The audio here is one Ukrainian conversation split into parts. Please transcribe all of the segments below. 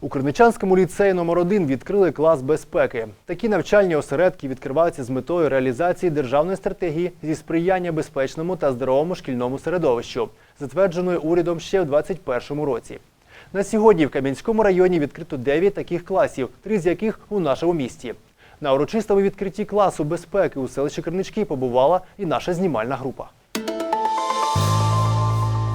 У Криничанському ліцеї номер 1 відкрили клас безпеки. Такі навчальні осередки відкриваються з метою реалізації державної стратегії зі сприяння безпечному та здоровому шкільному середовищу, затвердженої урядом ще в 2021 році. На сьогодні в Кам'янському районі відкрито 9 таких класів, три з яких у нашому місті. На урочистому відкритті класу безпеки у селищі Кринички побувала і наша знімальна група.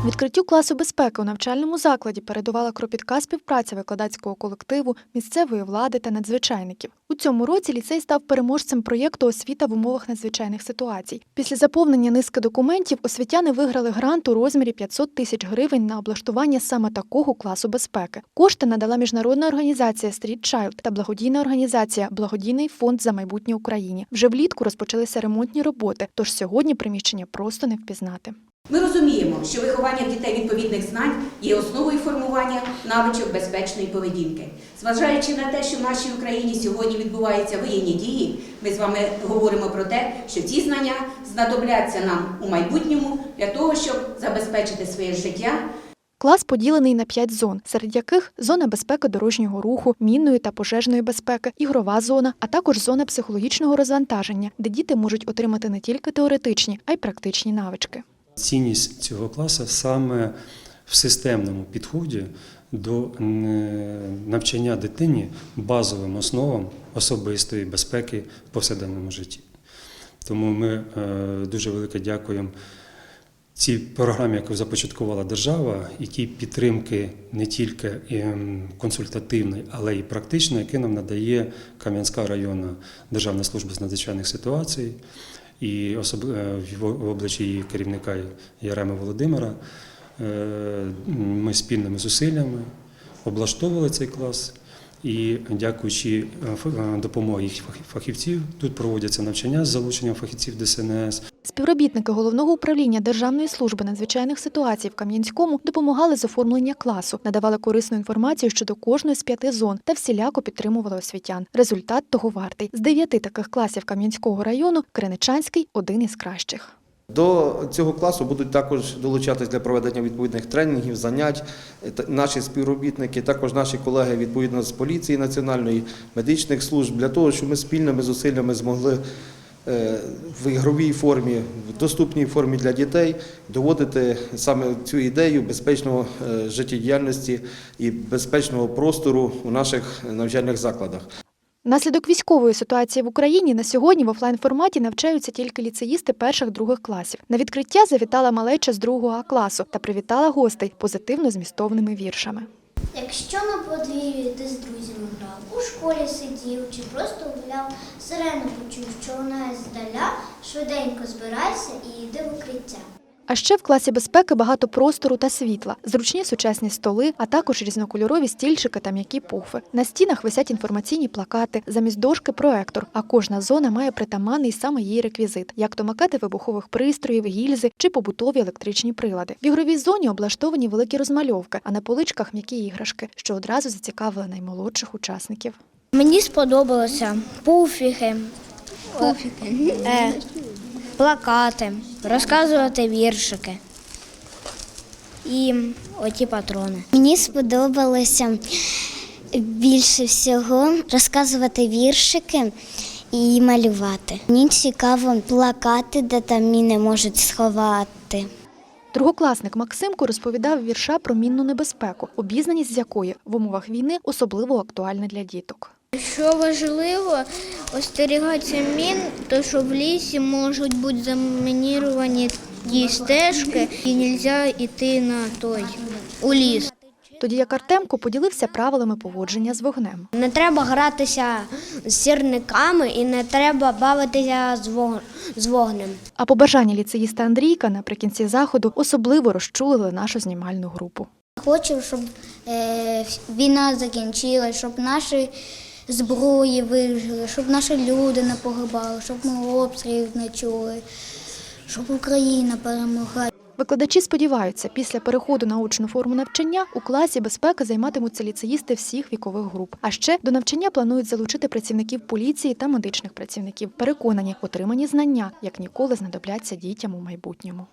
Відкриттю класу безпеки у навчальному закладі передувала кропітка співпраця викладацького колективу, місцевої влади та надзвичайників. У цьому році ліцей став переможцем проєкту Освіта в умовах надзвичайних ситуацій. Після заповнення низки документів освітяни виграли грант у розмірі 500 тисяч гривень на облаштування саме такого класу безпеки. Кошти надала міжнародна організація Street Child та благодійна організація Благодійний фонд за майбутнє Україні. Вже влітку розпочалися ремонтні роботи, тож сьогодні приміщення просто не впізнати. Ми розуміємо, що виховання дітей відповідних знань є основою формування навичок безпечної поведінки. Зважаючи на те, що в нашій Україні сьогодні відбуваються воєнні дії, ми з вами говоримо про те, що ці знання знадобляться нам у майбутньому для того, щоб забезпечити своє життя Клас поділений на п'ять зон, серед яких зона безпеки дорожнього руху, мінної та пожежної безпеки, ігрова зона, а також зона психологічного розвантаження, де діти можуть отримати не тільки теоретичні, а й практичні навички. Цінність цього класу саме в системному підході до е, навчання дитині базовим основам особистої безпеки в повсякденному житті. Тому ми е, дуже велике дякуємо цій програмі, яку започаткувала держава, і тій підтримки не тільки ем, консультативної, але й практичної, яку нам надає Кам'янська районна державна служба з надзвичайних ситуацій і особ... е, в обличчі її керівника Ярема Володимира. Е, Ми спільними зусиллями облаштовували цей клас. І дякуючи е, е, допомогі фахівців, тут проводяться навчання з залученням фахівців ДСНС. Співробітники головного управління Державної служби надзвичайних ситуацій в Кам'янському допомагали з оформлення класу, надавали корисну інформацію щодо кожної з п'яти зон та всіляко підтримували освітян. Результат того вартий. З дев'яти таких класів Кам'янського району Криничанський один із кращих. До цього класу будуть також долучатись для проведення відповідних тренінгів, занять. Наші співробітники, також наші колеги відповідно з поліції національної, медичних служб, для того, щоб ми спільними зусиллями змогли е, в ігровій формі, в доступній формі для дітей доводити саме цю ідею безпечного е, життєдіяльності і безпечного простору у наших навчальних закладах. Внаслідок військової ситуації в Україні на сьогодні в офлайн форматі навчаються тільки ліцеїсти перших-других класів. На відкриття завітала малеча з другого А класу та привітала гостей позитивно змістовними віршами. Якщо на подвір'ї ти з друзями грав, у школі сидів чи просто гуляв, сирену почув, що вона здаля, швиденько збирайся і йди в укриття. А ще в класі безпеки багато простору та світла, зручні сучасні столи, а також різнокольорові стільчики та м'які пуфи. На стінах висять інформаційні плакати, замість дошки проектор, а кожна зона має притаманний саме її реквізит, як то макети вибухових пристроїв, гільзи чи побутові електричні прилади. В ігровій зоні облаштовані великі розмальовки, а на поличках м'які іграшки, що одразу зацікавили наймолодших учасників. Мені сподобалося пуфіки, пуфіки. Плакати, розказувати віршики і оті патрони. Мені сподобалося більше всього розказувати віршики і малювати. Мені цікаво плакати, де там міни можуть сховати. Другокласник Максимко розповідав вірша про мінну небезпеку, обізнаність з якої в умовах війни особливо актуальна для діток. Що важливо остерігатися мін, то що в лісі можуть бути замініровані ті стежки, і не можна йти на той у ліс. Тоді як Артемко поділився правилами поводження з вогнем. Не треба гратися з сірниками і не треба бавитися з вог- з вогнем. А побажання ліцеїста Андрійка наприкінці заходу особливо розчулили нашу знімальну групу. Хочу, щоб е, війна закінчилась, щоб наші зброї вижили, щоб наші люди не погибали, щоб ми обстрілів не чули, щоб Україна перемогла. Викладачі сподіваються, після переходу на очну форму навчання у класі безпеки займатимуться ліцеїсти всіх вікових груп. А ще до навчання планують залучити працівників поліції та медичних працівників. Переконані, отримані знання як ніколи знадобляться дітям у майбутньому.